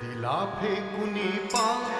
दिला फेकुनी पांग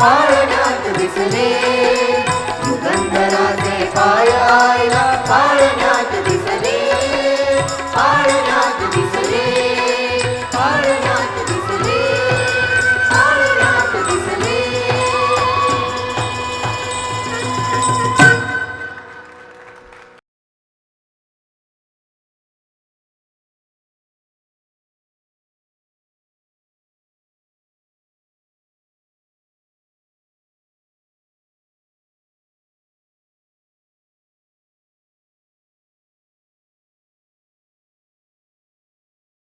पारण्यात दिसले. युगंधराचे पाय आयला